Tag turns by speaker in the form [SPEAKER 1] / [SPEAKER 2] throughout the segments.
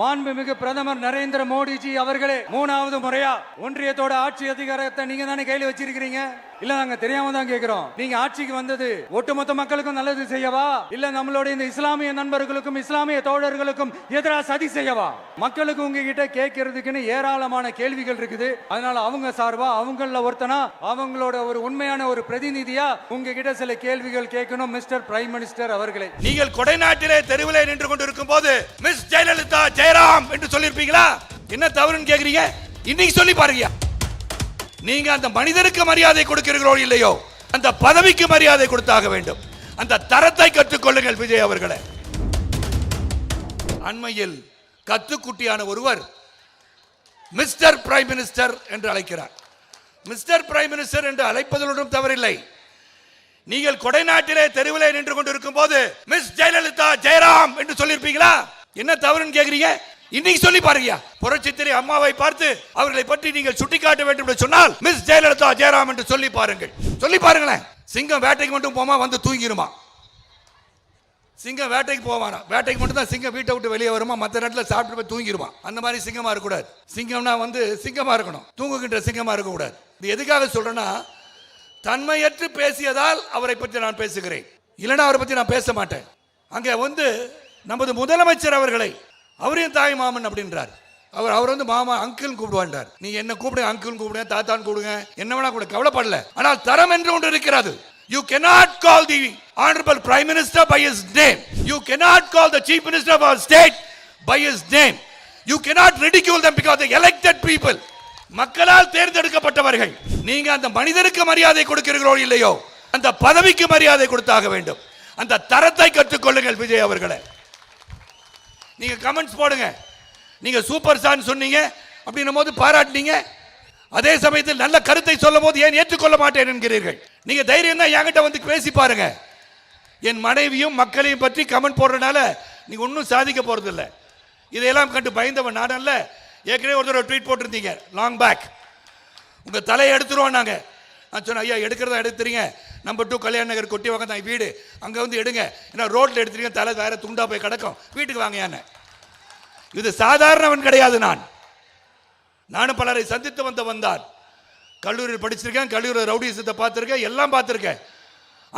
[SPEAKER 1] மாண்புமிகு பிரதமர் நரேந்திர மோடிஜி அவர்களே மூணாவது முறையா ஒன்றியத்தோட ஆட்சி அதிகாரத்தை நீங்க தானே கையில் வச்சிருக்கிறீங்க? இல்ல நாங்க தெரியாம தான் கேக்குறோம். நீங்க ஆட்சிக்கு வந்தது ஒட்டுமொத்த மக்களுக்கும் நல்லது செய்யவா? இல்ல நம்மளோட இந்த இஸ்லாமிய நண்பர்களுக்கும் இஸ்லாமிய தோழர்களுக்கும் எதிராக சதி செய்யவா? மக்களுக்கு உங்ககிட்ட கேட்கறதுக்குன்னு ஏராளமான கேள்விகள் இருக்குது. அதனால அவங்க சார்பா அவங்கள ஒருத்தனா அவங்களோட ஒரு உண்மையான ஒரு பிரதிநிதியா உங்ககிட்ட சில கேள்விகள் கேட்கணும் மிஸ்டர் பிரைம் மினிஸ்டர் அவர்களே.
[SPEAKER 2] நீங்கள் கொடைநாட்டிலே தெருவிலே நின்று கொண்டிருக்கும் போது மிஸ் ஜெயலலிதா ஜெயராம் என்று சொல்லியிருப்பீங்களா? என்ன தவறுன்னு கேக்குறீங்க? இன்னைக்கு சொல்லி பாருங்க நீங்க அந்த மனிதனுக்கு மரியாதை கொடுக்கிறீர்களோ இல்லையோ அந்த பதவிக்கு மரியாதை கொடுத்தாக வேண்டும். அந்த தரத்தை கற்றுக்கொள்ளுங்கள் விஜய் அவர்களே. அண்மையில் கத்துக்குட்டியான ஒருவர் மிஸ்டர் பிரைம் மினிஸ்டர் என்று அழைக்கிறார். மிஸ்டர் பிரைம் மினிஸ்டர் என்று அழைப்பதிலும் தவறில்லை. நீங்கள் கொடைநாட்டிலே தெருவிலே நின்று கொண்டிருக்கும் போது மிஸ் ஜெயலலிதா ஜெயராம் என்று சொல்லியிருப்பீங்களா? என்ன தவறுன்னு கேக்குறீங்க? இன்னைக்கு சொல்லி பாருங்க புரட்சித்திரை அம்மாவை பார்த்து அவர்களை பற்றி நீங்கள் சுட்டிக்காட்ட வேண்டும் என்று சொன்னால் மிஸ் ஜெயலலிதா ஜெயராம் என்று சொல்லி பாருங்கள். சொல்லி பாருங்களேன். சிங்கம் வேட்டைக்கு மட்டும் போமா வந்து தூங்கிருமா? சிங்கம் வேட்டைக்கு போவானா? வேட்டைக்கு மட்டும் தான் சிங்கம் வீட்டை விட்டு வெளியே வருமா? மற்ற நேரத்தில் சாப்பிட்டு போய் தூங்கிடுவான் அந்த மாதிரி சிங்கமாக இருக்கக்கூடாது. சிங்கம்னா வந்து சிங்கமாக இருக்கணும். தூங்குகின்ற சிங்கமாக இருக்கக்கூடாது. இது எதுக்காக சொல்கிறேன்னா தன்மையற்று பேசியதால் அவரை பற்றி நான் பேசுகிறேன். இல்லைன்னா அவரை பற்றி நான் பேச மாட்டேன். அங்கே வந்து நமது முதலமைச்சர் அவர்களை அவரையும் தாய் மாமன் அப்படின்றார். அவர் அவர் வந்து மாமா அங்கிள் கூப்பிடுவான்றார். நீ என்ன கூப்பிடுங்க அங்கிள் கூப்பிடுங்க தாத்தான் கூப்பிடுங்க. என்ன வேணா கூட கவலைப்படல. ஆனால் தரம் என்று ஒன்று இருக்கிறது. You cannot call the honourable prime minister by his name you cannot call the chief minister of our state by his name you cannot ridicule them because they elected people. மக்களால் தேர்ந்தெடுக்கப்பட்டவர்கள். நீங்க அந்த மனிதருக்கு மரியாதை கொடுக்கிறீர்களோ இல்லையோ அந்த பதவிக்கு மரியாதை கொடுத்தாக வேண்டும். அந்த தரத்தை கற்றுக்கொள்ளுங்கள் விஜய் அவர்களே. நீங்க கமெண்ட்ஸ் போடுங்க. நீங்க சூப்பர் ஸ்டார் சொன்னீங்க அப்படின்னும் போது பாராட்டினீங்க. அதே சமயத்தில் நல்ல கருத்தை சொல்லும் போது ஏன் ஏற்றுக்கொள்ள மாட்டேன் என்கிறீர்கள். நீங்க தைரியம் தான் என்கிட்ட வந்து பேசி பாருங்க. என் மனைவியும் மக்களையும் பற்றி கமெண்ட் போடுறதுனால நீங்க ஒன்றும் சாதிக்க போறது இதையெல்லாம் கண்டு பயந்தவன் நான் அல்ல. ஏற்கனவே ஒரு தடவை ட்வீட் போட்டிருந்தீங்க லாங் பேக் உங்க தலையை எடுத்துருவோம் நாங்க. நான் சொன்னேன் ஐயா எடுக்கிறதா எடுத்துறீங்க. நம்பர் டூ கல்யாண நகர் கொட்டி வாங்க தான் வீடு. அங்கே வந்து எடுங்க. ஏன்னா ரோட்டில் எடுத்துருங்க தலை வேற துண்டா போய் கிடக்கும். வீட்டுக்கு வாங்க யானை. இது சாதாரணவன் கிடையாது நான். நானும் பலரை சந்தித்து வந்த வந்தான் கல்லூரியில் படிச்சிருக்கேன் கல்லூரியில் ரவுடிசத்தை பார்த்துருக்கேன் எல்லாம் பார்த்துருக்கேன்.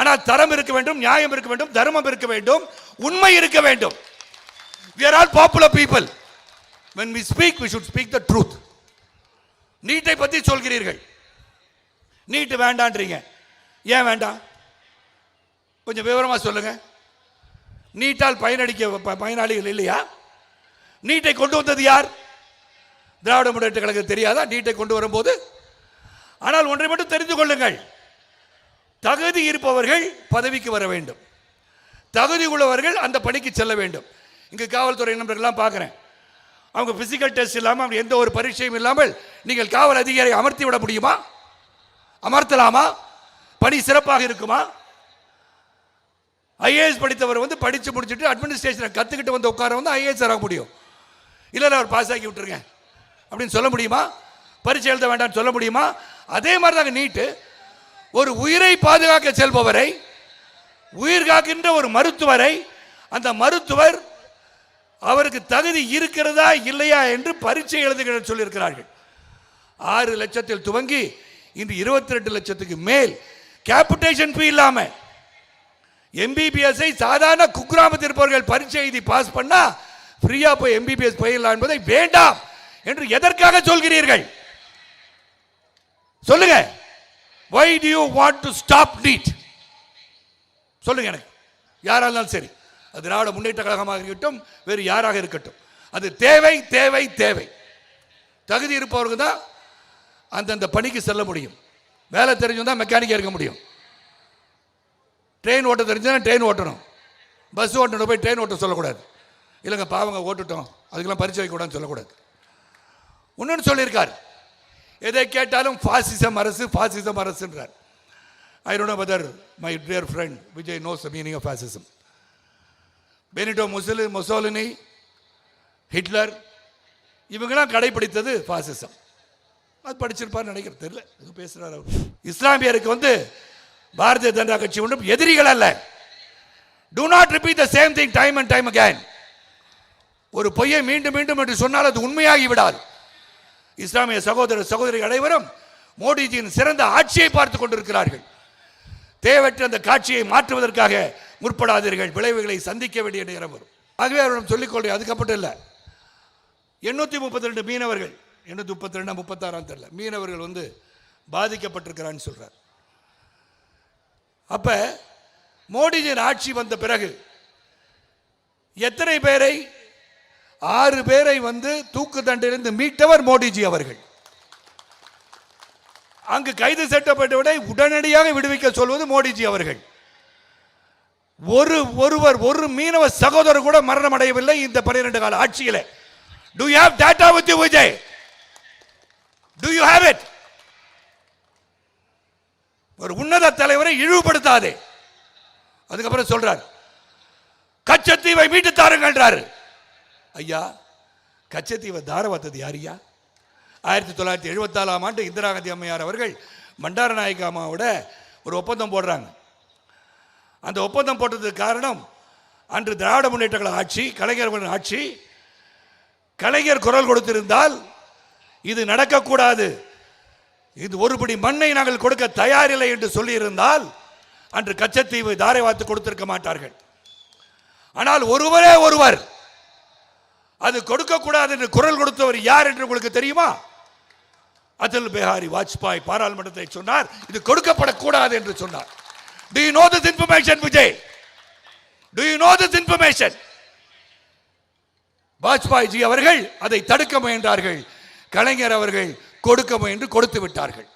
[SPEAKER 2] ஆனால் தரம் இருக்க வேண்டும் நியாயம் இருக்க வேண்டும் தர்மம் இருக்க வேண்டும் உண்மை இருக்க வேண்டும். We're all popular popular when when speak speak we should speak the நீட்டை பற்றி சொல்கிறீர்கள். நீட்டு வேண்டான்றீங்க. ஏன் வேண்டாம்? கொஞ்சம் விவரமாக சொல்லுங்க. நீட்டால் பயனடிக்க ப- பயனாளிகள் இல்லையா? நீட்டை கொண்டு வந்தது யார்? திராவிட முன்னேற்ற கழகம் தெரியாதா? நீட்டை கொண்டு வரும்போது? ஆனால் ஒன்றை மட்டும் தெரிந்து கொள்ளுங்கள். தகுதி இருப்பவர்கள் பதவிக்கு வர வேண்டும். தகுதி உள்ளவர்கள் அந்த பணிக்கு செல்ல வேண்டும். இங்கே காவல்துறை நண்பர்கள்லாம் பார்க்குறேன். அவங்க ஃபிசிக்கல் டெஸ்ட் இல்லாமல் அவங்க எந்த ஒரு பரீட்சையும் இல்லாமல் நீங்கள் காவல் அதிகாரியை அமர்த்தி விட முடியுமா? அமர்த்தலாமா? பணி சிறப்பாக இருக்குமா? ஐஏஎஸ் படித்தவர் வந்து படித்து முடிச்சுட்டு அட்மினிஸ்ட்ரேஷனை கற்றுக்கிட்டு வந்து உட்கார வந்து ஐஏஎஸ் ஆக முடியும். இல்லை அவர் பாஸ் ஆக்கி விட்டுருங்க. அப்படின்னு சொல்ல முடியுமா? பரிச்சை எழுத வேண்டாம்னு சொல்ல முடியுமா? அதே மாதிரி தாங்க நீட்டு. ஒரு உயிரை பாதுகாக்க செல்பவரை உயிர் காக்கின்ற ஒரு மருத்துவரை அந்த மருத்துவர் அவருக்கு தகுதி இருக்கிறதா இல்லையா என்று பரீட்சை எழுதுகிற சொல்லியிருக்கிறார்கள். ஆறு லட்சத்தில் துவங்கி இன்று இருபத்தி ரெண்டு லட்சத்துக்கு மேல் கேபிட்டேஷன் ஃபீ இல்லாம. எம்பிபிஎஸ்ஐ சாதாரண குக்கிராமத்தில் இருப்பவர்கள் பரீட்சை எழுதி பாஸ் பண்ணா ஃப்ரீயா போய் எம்பிபிஎஸ் பயிரலாம் என்பதை வேண்டாம் என்று எதற்காக சொல்கிறீர்கள்? சொல்லுங்க. Why do you want to stop NEET சொல்லுங்க எனக்கு. யாராக இருந்தாலும் சரி. அது திராவிட முன்னேற்ற கழகமாக இருக்கட்டும் வேறு யாராக இருக்கட்டும். அது தேவை தேவை தேவை. தகுதி இருப்பவர்கள் தான் அந்தந்த பணிக்கு செல்ல முடியும். வேலை தெரிஞ்சவங்க தான் மெக்கானிக்காக இருக்க முடியும். ட்ரெயின் ஓட்ட தெரிஞ்சா ட்ரெயின் ஓட்டணும். பஸ் ஓட்டணும் போய் ட்ரெயின் ஓட்ட சொல்லக்கூடாது. இல்லைங்க பாவங்க ஓட்டுட்டோம். அதுக்கெல்லாம் பரிச்சை வைக்கக்கூடாதுன்னு சொல்லக்கூடாது. இன்னொன்று சொல்லியிருக்கார். எதை கேட்டாலும் ஃபாசிசம் அரசு fascism அரசுன்றார். I don't know whether my dear friend Vijay knows the meaning of fascism Benito Musali Mussolini Hitler இவங்கெல்லாம் கடைபிடித்தது ஃபாசிசம் அது படிச்சிருப்பார்னு நினைக்கிறேன். தெரியல. இது பேசுறாரு அவர்? இஸ்லாமியருக்கு வந்து பாரதிய ஜனதா கட்சி ஒன்றும் எதிரிகள் அல்ல. Do not repeat the same thing time and time again ஒரு பொய்யை மீண்டும் மீண்டும் என்று சொன்னால் அது உண்மையாகி விடாது. இஸ்லாமிய சகோதர சகோதரி அனைவரும் மோடிஜியின் சிறந்த ஆட்சியை பார்த்து கொண்டிருக்கிறார்கள். தேவையற்ற அந்த காட்சியை மாற்றுவதற்காக முற்படாதீர்கள். விளைவுகளை சந்திக்க வேண்டிய நேரம் வரும். ஆகவே அவரிடம் சொல்லிக்கொள்றேன் அதுக்கப்புறம் இல்லை. எண்ணூற்றி முப்பத்தி ரெண்டு மீனவர்கள் எண்ணூற்றி முப்பத்தி ரெண்டா முப்பத்தாறாம் தெரில மீனவர்கள் வந்து பாதிக்கப்பட்டிருக்கிறான்னு சொல்கிறார் அப்ப மோடிஜியின் ஆட்சி வந்த பிறகு எத்தனை பேரை? ஆறு பேரை வந்து தூக்கு தண்டிலிருந்து மீட்டவர் மோடிஜி அவர்கள். அங்கு கைது செய்யப்பட்டவரை உடனடியாக விடுவிக்க சொல்வது மோடிஜி அவர்கள். ஒரு ஒருவர் ஒரு மீனவ சகோதரர் கூட மரணம் அடையவில்லை இந்த பன்னிரண்டு கால ஆட்சியில். Do you have data with Vijay do you have it ஒரு உன்னத தலைவரை இழிவுபடுத்தாதே. அதுக்கப்புறம் சொல்றார் கச்சத்தீவை மீட்டு தாருங்கன்றாரு ஐயா கச்சத்தீவை தாரவாத்தது யாரியா? ஆயிரத்தி தொள்ளாயிரத்தி எழுபத்தாலாம் ஆண்டு இந்திரா காந்தி அம்மையார் அவர்கள் மண்டார நாயக்க அம்மாவோட ஒரு ஒப்பந்தம் போடுறாங்க. அந்த ஒப்பந்தம் போட்டதுக்கு காரணம் அன்று திராவிட முன்னேற்ற ஆட்சி கலைஞர்களின் ஆட்சி கலைஞர் குரல் கொடுத்திருந்தால் இது நடக்கக்கூடாது. இது ஒருபடி மண்ணை நாங்கள் கொடுக்க தயாரில்லை என்று சொல்லியிருந்தால் அன்று கச்சத்தீவு தாரை வாத்து கொடுத்திருக்க மாட்டார்கள். ஆனால் ஒருவரே ஒருவர் அது கொடுக்கக்கூடாது என்று குரல் கொடுத்தவர் யார் என்று உங்களுக்கு தெரியுமா? அடல் பிஹாரி வாஜ்பாய் பாராளுமன்றத்தை சொன்னார் இது கொடுக்கப்படக்கூடாது என்று சொன்னார். Do you know this information Vijay do you know this information Vajpayee ji அவர்கள் அதை தடுக்க முயன்றார்கள். கலைஞர் அவர்கள் கொடுக்க முயன்று கொடுத்து விட்டார்கள்.